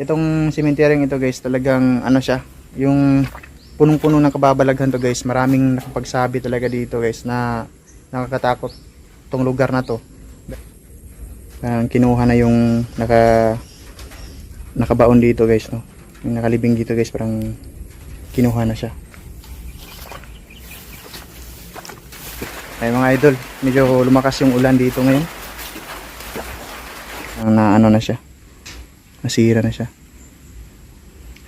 Itong cemetery ito guys, talagang ano siya, yung punong-puno ng kababalaghan to guys. Maraming nakapagsabi talaga dito guys na nakakatakot tong lugar na to. Parang kinuha na yung naka nakabaon dito guys no. Yung nakalibing dito guys parang kinuha na siya. Ay mga idol, medyo lumakas yung ulan dito ngayon. Na ano na siya. Nasira na siya.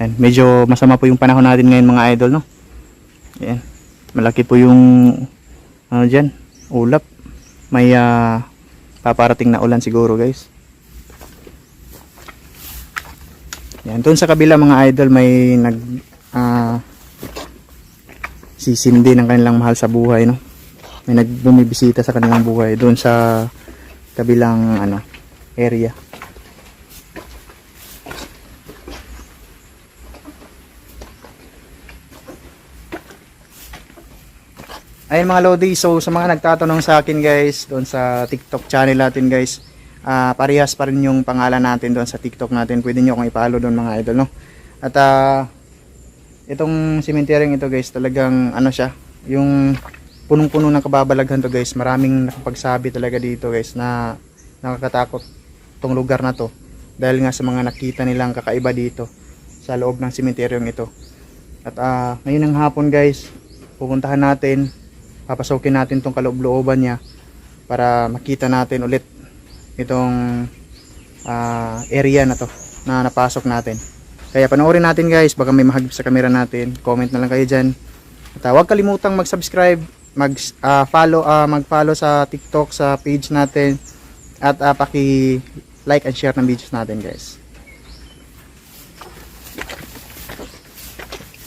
Ayan, medyo masama po yung panahon natin ngayon mga idol no. Ayan. Malaki po yung ano diyan, ulap. May ah, paparating na ulan siguro guys. Yan, doon sa kabila mga idol may nag ah, sisindi ng kanilang mahal sa buhay no. May nagbumibisita sa kanilang buhay doon sa kabilang ano area. Ayun mga Lodi, so sa mga nagtatanong sa akin guys, doon sa TikTok channel natin guys, ah parehas pa rin yung pangalan natin doon sa TikTok natin. Pwede nyo akong i-follow doon mga idol, no? At ah itong cemetery ito guys, talagang ano siya, yung punong-puno ng kababalaghan to guys. Maraming nakapagsabi talaga dito guys na nakakatakot tong lugar na to. Dahil nga sa mga nakita nilang kakaiba dito sa loob ng cemetery ito. At ah ngayon ng hapon guys, pupuntahan natin papasokin natin tong kaloob-looban niya para makita natin ulit itong ah, area na to na napasok natin. Kaya panoorin natin guys, baka may mahagip sa camera natin. Comment na lang kayo dyan. At ah, huwag kalimutang mag-subscribe, mag-follow, mag-follow sa TikTok, sa page natin. At ah, paki-like and share ng videos natin guys.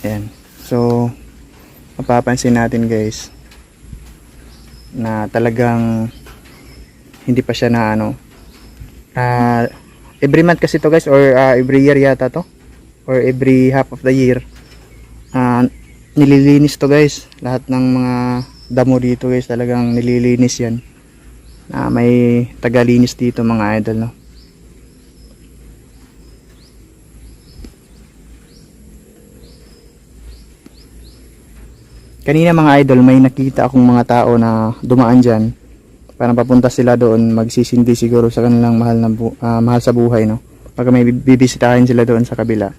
Ayan. So, mapapansin natin guys na talagang hindi pa siya na ano. Ah, every month kasi to guys or ah, every year yata to or every half of the year. Ah, nililinis to guys. Lahat ng mga damo dito guys talagang nililinis yan. Na may tagalinis dito mga idol no Kanina mga idol, may nakita akong mga tao na dumaan dyan. Parang papunta sila doon, magsisindi siguro sa kanilang mahal, na ah, mahal sa buhay, no? Pag may bibisitahin sila doon sa kabila.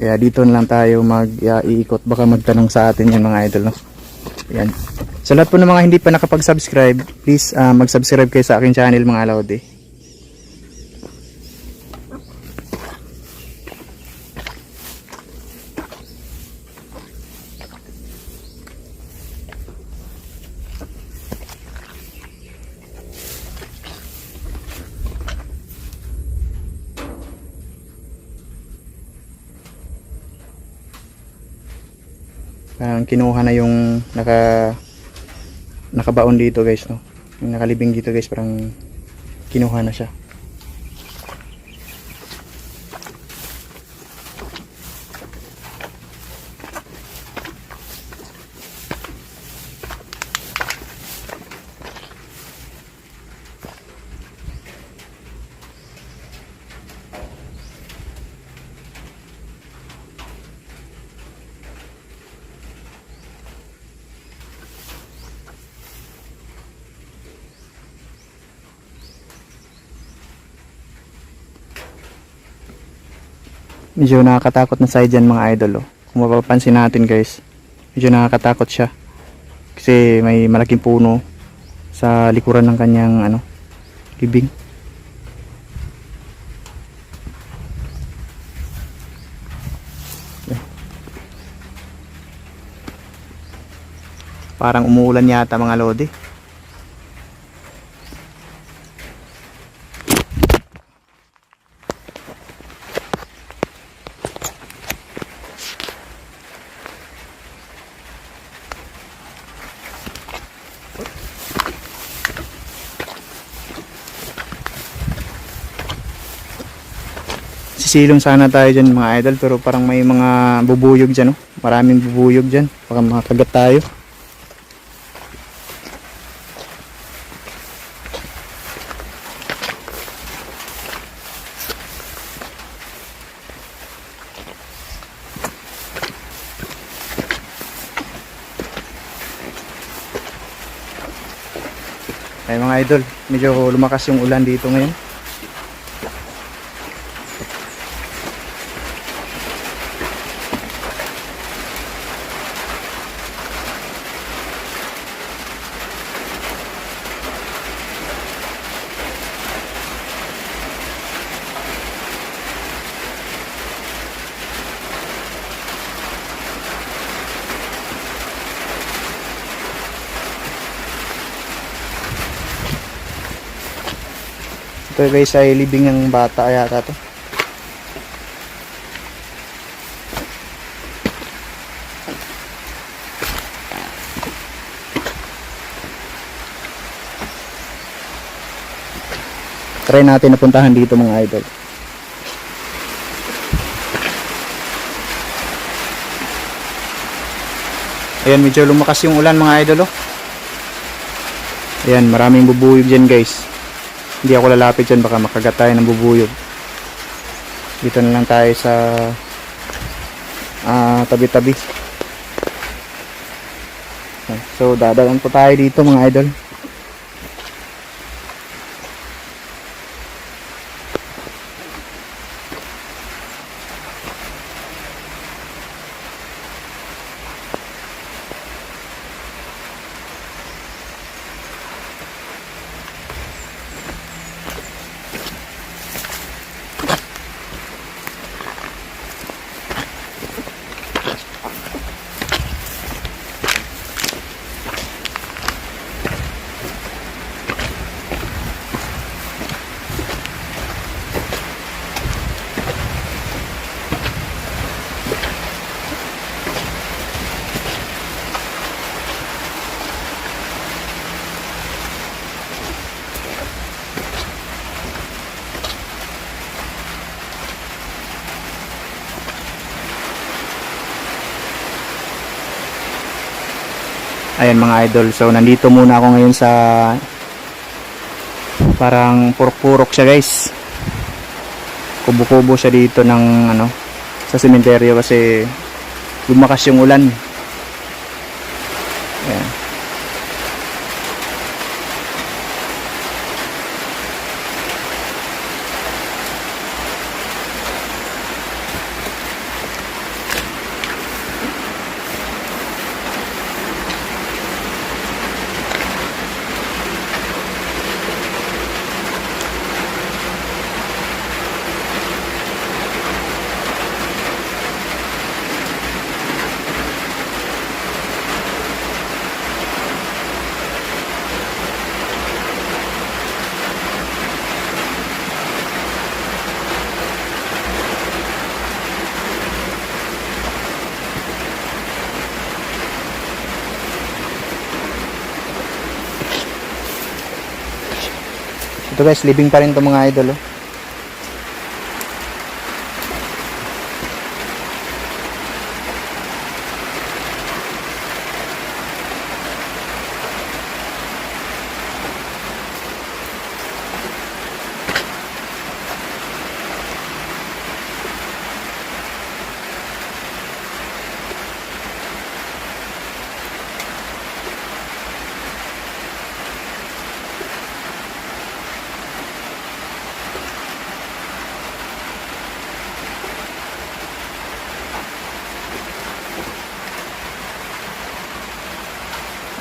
Kaya dito na lang tayo mag-iikot, baka magtanong sa atin yan mga idol, no? Yan. Sa lahat po ng mga hindi pa nakapag-subscribe, please ah, mag-subscribe kayo sa aking channel mga Lodi. Parang kinuha na yung naka nakabaon dito guys no. Yung nakalibing dito guys parang kinuha na siya. Medyo nakakatakot na side dyan mga idol oh. Kung mapapansin natin guys, medyo nakakatakot siya. Kasi may malaking puno sa likuran ng kanyang ano, libing. Yan. Parang umuulan yata mga lodi. Magsisilong sana tayo dyan mga idol pero parang may mga bubuyog dyan. Oh. Maraming bubuyog dyan. Baka makakagat tayo. Ay mga idol, medyo lumakas yung ulan dito ngayon. Ito guys ay libing ng bata yata to. Try natin napuntahan dito mga idol. Ayan, medyo lumakas yung ulan mga idol oh. Ayan, maraming bubuyog dyan guys. Hindi ako lalapit dyan, baka makagat tayo ng bubuyog. Dito na lang tayo sa ah, tabi-tabi. Ayan, So, dadaan po tayo dito mga idol. Ayan mga idol. So nandito muna ako ngayon sa parang purok-purok siya guys. Kubo-kubo siya dito ng ano sa sementeryo kasi lumakas yung ulan. Ito guys, living pa rin to mga idol. Oh.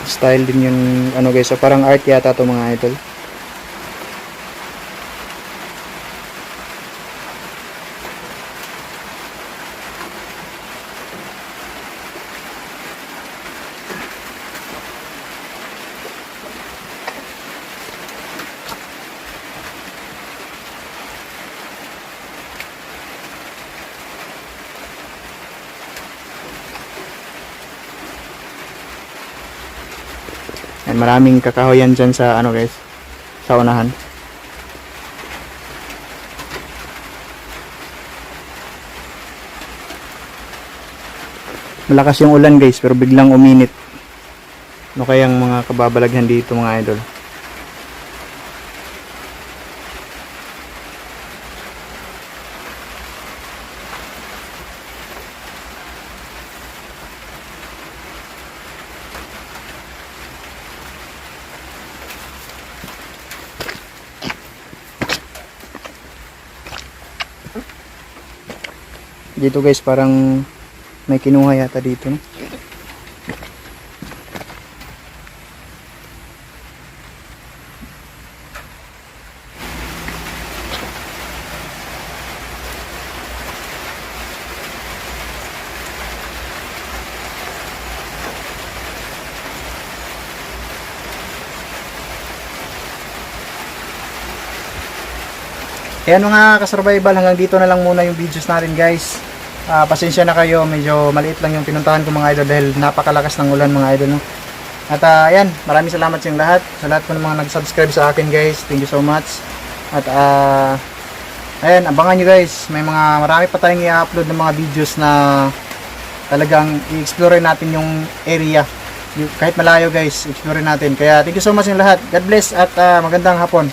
Style din yung ano guys, so parang art yata to mga idol. Yan, maraming kakahoyan dyan sa ano guys, sa unahan. Malakas yung ulan guys, pero biglang uminit. Ano kayang mga kababalaghan dito mga idol? Dito guys, parang may kinuha yata dito. No? Kaya ano nga ka-survival, hanggang dito na lang muna yung videos natin guys. Ah, pasensya na kayo, medyo maliit lang yung pinuntahan ko mga idol dahil napakalakas ng ulan mga idol. No? At ah, ayan, maraming salamat sa lahat. Sa lahat po ng mga nag-subscribe sa akin guys, thank you so much. At ah, ayan, abangan nyo guys, may mga marami pa tayong i-upload ng mga videos na talagang i-explore natin yung area. Kahit malayo guys, explore natin. Kaya thank you so much sa lahat. God bless at ah, magandang hapon.